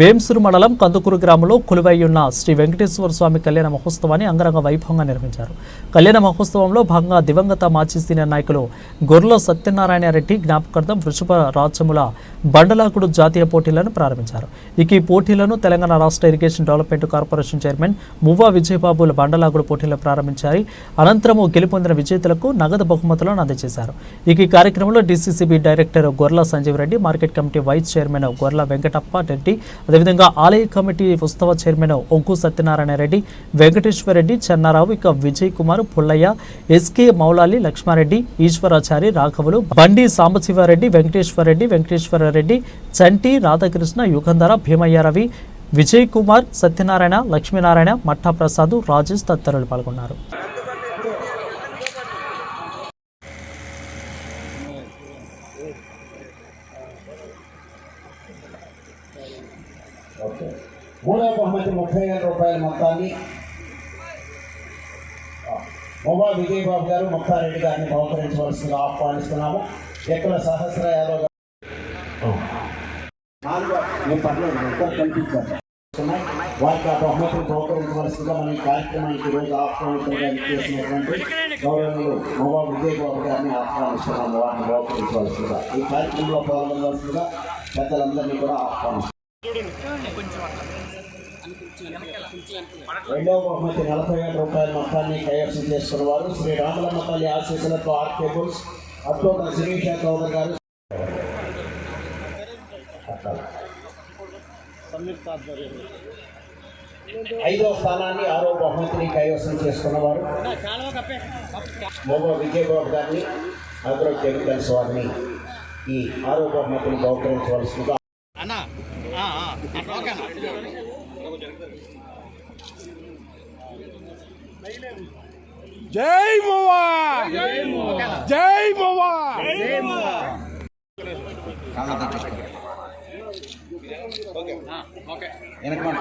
వేమ్సూరు మండలం కందుకూరు గ్రామంలో కొలువైయున్న శ్రీ వెంకటేశ్వర స్వామి కళ్యాణ మహోత్సవాన్ని అంగరంగ వైభవంగా నిర్వహించారు. కళ్యాణ మహోత్సవంలో భాగంగా దివంగత మాజీ సీనియర్ నాయకులు గొర్రెల సత్యనారాయణ రెడ్డి జ్ఞాపకార్థం వృషభ రాజ్యముల బండలాకుడు జాతీయ పోటీలను ప్రారంభించారు. ఇక ఈ పోటీలను తెలంగాణ రాష్ట్ర irrigation development corporation chairman Muvva విజయబాబుల బండలాకుడు పోటీలను ప్రారంభించారు. అనంతరము గెలుపొందిన విజేతలకు నగదు బహుమతులను అందజేశారు. ఇక ఈ కార్యక్రమంలో DCCB director Gorrela Sanjeev Reddy market committee vice chairman Gorla Venkatappa Reddy అదేవిధంగా ఆలయ కమిటీ ఉత్సవ చైర్మన్ ఒంకు సత్యనారాయణ రెడ్డి వెంకటేశ్వర రెడ్డి చెన్నారావు ఇక విజయ్ కుమార్ పుల్లయ్య ఎస్కే మౌలాలి లక్ష్మారెడ్డి ఈశ్వరాచారి రాఘవులు బండి సాంబశివారెడ్డి వెంకటేశ్వర రెడ్డి వెంకటేశ్వర రెడ్డి చంటి రాధాకృష్ణ యుగంధర భీమయ్య రవి విజయ్ కుమార్ సత్యనారాయణ లక్ష్మీనారాయణ మట్టా ప్రసాద్ రాజేష్ తదితరులు పాల్గొన్నారు. ఓకే. మూడవ బహుమతి ముప్పై వేల రూపాయల మొత్తాన్ని. మొబా విజయబాబు గారు ముక్తారెడ్డి గారిని బహుకరించవలసిందిగా ఆహ్వానిస్తున్నాము. ఎక్కడ సహస్ర యాదవ్ గారు? నేను పర్లేదు. వారికి ఆ బహుమతిని బహుకరించవలసిందిగా మన కార్యక్రమానికి ఈరోజు ఆహ్వానితులుగా చేసినటువంటి గౌరవనీయులు మొబా విజయబాబు గారిని ఆహ్వానిస్తున్నాము. వారిని బహుకరించవలసిందిగా. ఈ కార్యక్రమంలో పాల్గొనవలసిందిగా పెద్దలందరినీ కూడా ఆహ్వానిస్తున్నాము. రెండవ బహుమతి నలభై వేల రూపాయల మొత్తాన్ని కైవసం చేసుకున్న వారు శ్రీ రామలమ్మ తల్లి ఆశీస్సులతో అక్టోబర్ శిరీష చౌదరి గారు. ఐదవ స్థానాన్ని ఆరో బహుమతిని కైవసం చేసుకున్నవారు మోగో విజయబాబు గారిని అగ్రో కెమికల్స్ వారిని ఈ ఆరో బహుమతిని బహుకరించవలసిందిగా జై మోవా జై మోవా వెనకమాట